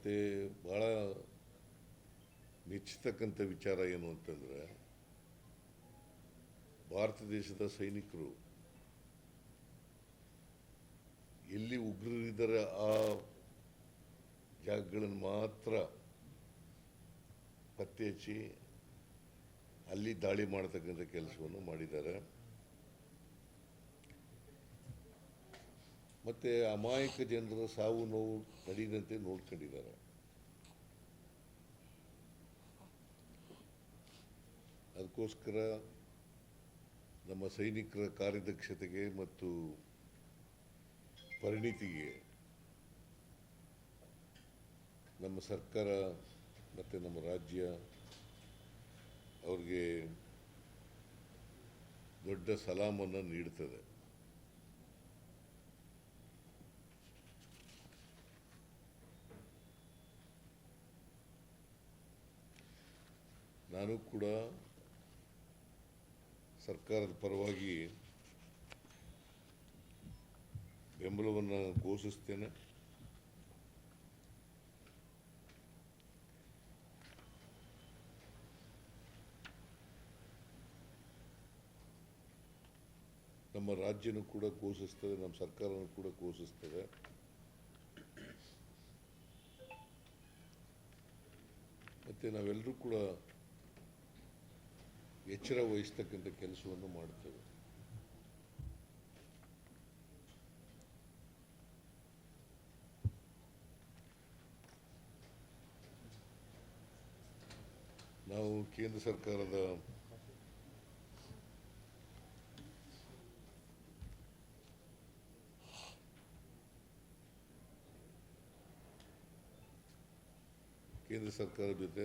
ಮತ್ತು ಭಾಳ ಮೆಚ್ಚತಕ್ಕಂಥ ವಿಚಾರ ಏನು ಅಂತಂದರೆ, ಭಾರತ ದೇಶದ ಸೈನಿಕರು ಎಲ್ಲಿ ಉಗ್ರರಿದ್ದಾರೆ ಆ ಜಾಗಗಳನ್ನು ಮಾತ್ರ ಪತ್ತೆ ಹಚ್ಚಿ ಅಲ್ಲಿ ದಾಳಿ ಮಾಡತಕ್ಕಂಥ ಕೆಲಸವನ್ನು ಮಾಡಿದ್ದಾರೆ. ಮತ್ತು ಅಮಾಯಕ ಜನರ ಸಾವು ನೋವು ನಡೆಯದಂತೆ ನೋಡ್ಕೊಂಡಿದ್ದಾರೆ. ಅದಕ್ಕೋಸ್ಕರ ನಮ್ಮ ಸೈನಿಕರ ಕಾರ್ಯದಕ್ಷತೆಗೆ ಮತ್ತು ಪರಿಣಿತಿಗೆ ನಮ್ಮ ಸರ್ಕಾರ ಮತ್ತು ನಮ್ಮ ರಾಜ್ಯ ಅವ್ರಿಗೆ ದೊಡ್ಡ ಸಲಾಮನ್ನು ನೀಡ್ತದೆ. ನಾನು ಕೂಡ ಸರ್ಕಾರದ ಪರವಾಗಿ ಬೆಂಬಲವನ್ನು ಘೋಷಿಸ್ತೇನೆ. ನಮ್ಮ ರಾಜ್ಯನೂ ಕೂಡ ಘೋಷಿಸ್ತದೆ, ನಮ್ಮ ಸರ್ಕಾರನೂ ಕೂಡ ಘೋಷಿಸ್ತದೆ. ಮತ್ತು ನಾವೆಲ್ಲರೂ ಕೂಡ ಎಚ್ಚರ ವಹಿಸ್ತಕ್ಕಂಥ ಕೆಲಸವನ್ನು ಮಾಡ್ತೇವೆ. ನಾವು ಕೇಂದ್ರ ಸರ್ಕಾರದ ಕೇಂದ್ರ ಸರ್ಕಾರದ ಜೊತೆ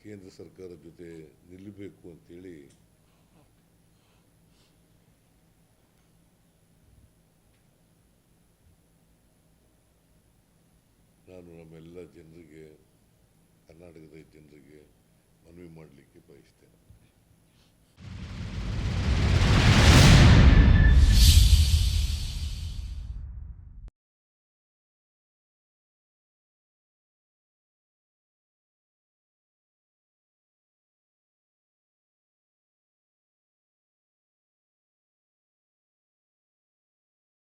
ಕೇಂದ್ರ ಸರ್ಕಾರದ ಜೊತೆ ನಿಲ್ಲಬೇಕು ಅಂತೇಳಿ ನಾನು ನಮ್ಮೆಲ್ಲ ಜನರಿಗೆ ಕರ್ನಾಟಕದ ಜನರಿಗೆ ಮನವಿ ಮಾಡಲಿಕ್ಕೆ ಬಯಸ್ತೇನೆ.